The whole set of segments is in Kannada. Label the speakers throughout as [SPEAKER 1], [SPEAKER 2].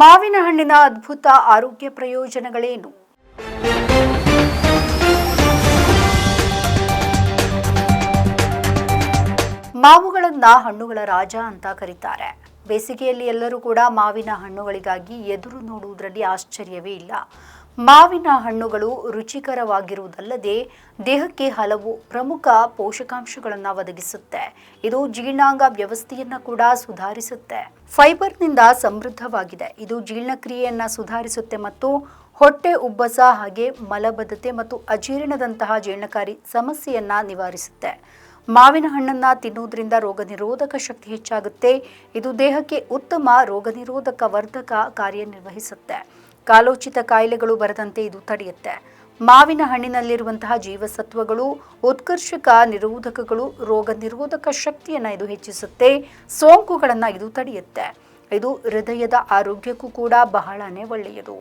[SPEAKER 1] ಮಾವಿನ ಹಣ್ಣಿನ ಅದ್ಭುತ ಆರೋಗ್ಯ ಪ್ರಯೋಜನಗಳೇನು? ಮಾವುಗಳನ್ನ ಹಣ್ಣುಗಳ ರಾಜ ಅಂತ ಕರೀತಾರೆ. ಬೇಸಿಗೆಯಲ್ಲಿ ಎಲ್ಲರೂ ಕೂಡ ಮಾವಿನ ಹಣ್ಣುಗಳಿಗಾಗಿ ಎದುರು ನೋಡುವುದರಲ್ಲಿ ಆಶ್ಚರ್ಯವೇ ಇಲ್ಲ. ಮಾವಿನ ಹಣ್ಣುಗಳು ರುಚಿಕರವಾಗಿರುವುದಲ್ಲದೆ ದೇಹಕ್ಕೆ ಹಲವು ಪ್ರಮುಖ ಪೋಷಕಾಂಶಗಳನ್ನು ಒದಗಿಸುತ್ತೆ. ಇದು ಜೀರ್ಣಾಂಗ ವ್ಯವಸ್ಥೆಯನ್ನ ಕೂಡ ಸುಧಾರಿಸುತ್ತೆ. ಫೈಬರ್ನಿಂದ ಸಮೃದ್ಧವಾಗಿದೆ. ಇದು ಜೀರ್ಣಕ್ರಿಯೆಯನ್ನು ಸುಧಾರಿಸುತ್ತೆ ಮತ್ತು ಹೊಟ್ಟೆ ಉಬ್ಬಸ ಹಾಗೆ ಮಲಬದ್ಧತೆ ಮತ್ತು ಅಜೀರ್ಣದಂತಹ ಜೀರ್ಣಕಾರಿ ಸಮಸ್ಯೆಯನ್ನ ನಿವಾರಿಸುತ್ತೆ. ಮಾವಿನ ಹಣ್ಣನ್ನು ತಿನ್ನುವುದರಿಂದ ರೋಗ ನಿರೋಧಕ ಶಕ್ತಿ ಹೆಚ್ಚಾಗುತ್ತೆ. ಇದು ದೇಹಕ್ಕೆ ಉತ್ತಮ ರೋಗ ನಿರೋಧಕ ವರ್ಧಕ ಕಾರ್ಯನಿರ್ವಹಿಸುತ್ತೆ. ಕಾಲೋಚಿತ ಕಾಯಿಲೆಗಳು ಬರದಂತೆ ಇದು ತಡೆಯುತ್ತೆ. ಮಾವಿನ ಹಣ್ಣಿನಲ್ಲಿರುವಂತಹ ಜೀವಸತ್ವಗಳು, ಉತ್ಕರ್ಷಕ ನಿರೋಧಕಗಳು, ರೋಗ ನಿರೋಧಕ ಶಕ್ತಿಯನ್ನು ಇದು ಹೆಚ್ಚಿಸುತ್ತೆ. ಸೋಂಕುಗಳನ್ನು ಇದು ತಡೆಯುತ್ತೆ. ಇದು ಹೃದಯದ ಆರೋಗ್ಯಕ್ಕೂ ಕೂಡ ಬಹಳನೇ ಒಳ್ಳೆಯದು.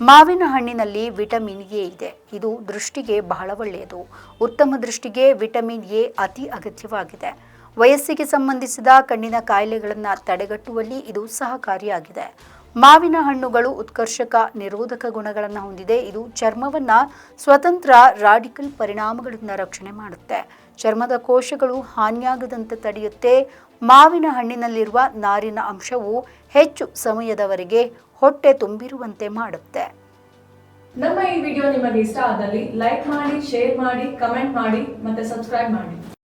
[SPEAKER 1] ಮಾವಿನ ಹಣ್ಣಿನಲ್ಲಿ ವಿಟಮಿನ್ ಎ ಇದೆ. ಇದು ದೃಷ್ಟಿಗೆ ಬಹಳ ಒಳ್ಳೆಯದು. ಉತ್ತಮ ದೃಷ್ಟಿಗೆ ವಿಟಮಿನ್ ಎ ಅತಿ ಅಗತ್ಯವಾಗಿದೆ. ವಯಸ್ಸಿಗೆ ಸಂಬಂಧಿಸಿದ ಕಣ್ಣಿನ ಕಾಯಿಲೆಗಳನ್ನು ತಡೆಗಟ್ಟುವಲ್ಲಿ ಇದು ಸಹಕಾರಿಯಾಗಿದೆ. ಮಾವಿನ ಹಣ್ಣುಗಳು ಉತ್ಕರ್ಷಕ ನಿರೋಧಕ ಗುಣಗಳನ್ನು ಹೊಂದಿದೆ. ಇದು ಚರ್ಮವನ್ನು ಸ್ವತಂತ್ರ ರಾಡಿಕಲ್ ಪರಿಣಾಮಗಳಿಂದ ರಕ್ಷಣೆ ಮಾಡುತ್ತೆ. ಚರ್ಮದ ಕೋಶಗಳು ಹಾನಿಯಾಗದಂತೆ ತಡೆಯುತ್ತೆ. ಮಾವಿನ ಹಣ್ಣಿನಲ್ಲಿರುವ ನಾರಿನ ಅಂಶವು ಹೆಚ್ಚು ಸಮಯದವರೆಗೆ ಹೊಟ್ಟೆ ತುಂಬಿರುವಂತೆ ಮಾಡುತ್ತೆ.
[SPEAKER 2] ನಮ್ಮ ಈ ವಿಡಿಯೋ ನಿಮಗೆ ಇಷ್ಟ ಆದಲ್ಲಿ ಲೈಕ್ ಮಾಡಿ, ಶೇರ್ ಮಾಡಿ, ಕಮೆಂಟ್ ಮಾಡಿ ಮತ್ತೆ ಸಬ್ಸ್ಕ್ರೈಬ್ ಮಾಡಿ.